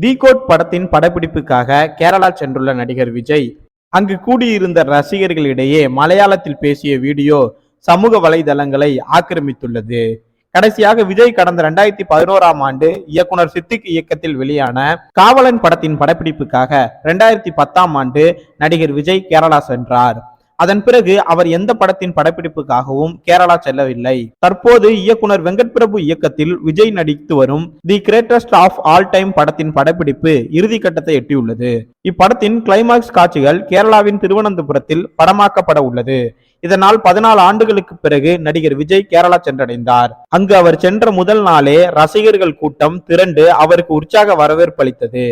தீகோட் படத்தின் படப்பிடிப்புக்காக கேரளா சென்றுள்ள நடிகர் விஜய் அங்கு கூடியிருந்த ரசிகர்களிடையே மலையாளத்தில் பேசிய வீடியோ சமூக வலைதளங்களை ஆக்கிரமித்துள்ளது. கடைசியாக விஜய் கடந்த ரெண்டாயிரத்தி பதினோராம் ஆண்டு இயக்குனர் சித்திக் இயக்கத்தில் வெளியான காவலன் படத்தின் படப்பிடிப்புக்காக ரெண்டாயிரத்தி பத்தாம் ஆண்டு நடிகர் விஜய் கேரளா சென்றார். அதன் பிறகு அவர் எந்த படத்தின் படப்பிடிப்புக்காகவும் கேரளா செல்லவில்லை. தற்போது இயக்குனர் வெங்கட் பிரபு இயக்கத்தில் விஜய் நடித்து வரும் the greatest of all time படத்தின் படப்பிடிப்பு இறுதி கட்டத்தை எட்டியுள்ளது. இப்படத்தின் கிளைமாக்ஸ் காட்சிகள் கேரளாவின் திருவனந்தபுரத்தில் படமாக்கப்பட உள்ளது. இதனால் பதினாலு ஆண்டுகளுக்கு பிறகு நடிகர் விஜய் கேரளா சென்றடைந்தார். அங்கு அவர் சென்ற முதல் நாளே ரசிகர்கள் கூட்டம் திரண்டு அவருக்கு உற்சாக வரவேற்பு அளித்தது.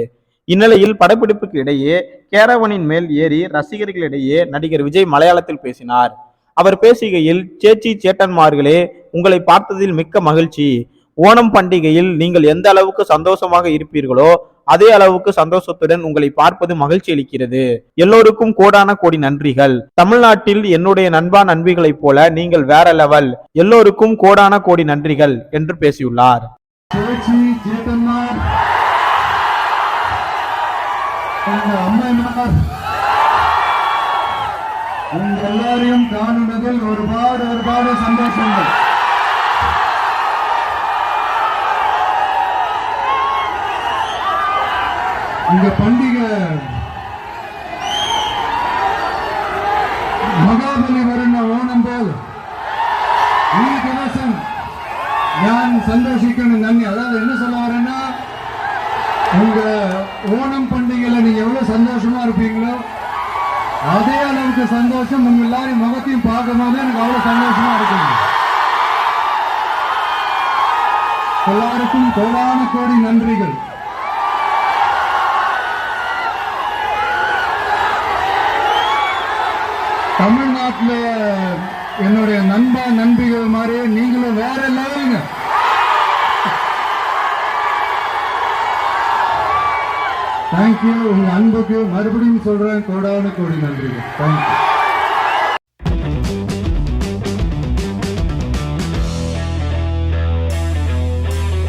இந்நிலையில் படப்பிடிப்புக்கு இடையே கேரவனின் மேல் ஏறி ரசிகர்களிடையே நடிகர் விஜய் மலையாளத்தில் பேசினார். அவர் பேசுகையில் சேச்சி சேட்டன்மார்களே உங்களை பார்த்ததில் மிக்க மகிழ்ச்சி. ஓணம் பண்டிகையில் நீங்கள் எந்த அளவுக்கு சந்தோஷமாக இருப்பீர்களோ அதே அளவுக்கு சந்தோஷத்துடன் உங்களை பார்ப்பது மகிழ்ச்சி அளிக்கிறது. எல்லோருக்கும் கோடான கோடி நன்றிகள். தமிழ்நாட்டில் என்னுடைய நண்பா நண்பிகளைப் போல நீங்கள் வேற லெவல். எல்லோருக்கும் கோடான கோடி நன்றிகள் என்று பேசியுள்ளார். எங்கள் அம்மையினார் உங்க எல்லாரையும் காணுவதில் ஒருபாடு ஒருபாடு சந்தோஷங்கள். இந்த பண்டிகை மகாபலி வருண ஓணம் போல் நீ நான் சந்தோஷிக்கணும் நன்றி. அதாவது என்ன சொல்ல வரேன்னா உங்க ஓணம் சந்தோஷமா இருப்பீங்களோ? அதே அளவுக்கு சந்தோஷம் உங்க எல்லாரும் முகத்தையும் பார்க்கும்போது எனக்கு அவ்வளவு சந்தோஷமா இருக்குங்க. எல்லாருக்கும் கோடான கோடி நன்றிகள். தமிழ்நாட்டில் என்னுடைய நண்பன் நண்பிகள் மாதிரியே நீங்களும் வேற லெவலுங்க. தேங்க்யூ உங்க அன்புக்கு மறுபடியும் சொல்றேன். கோடான கோடி நன்றிகள். தேங்க்யூ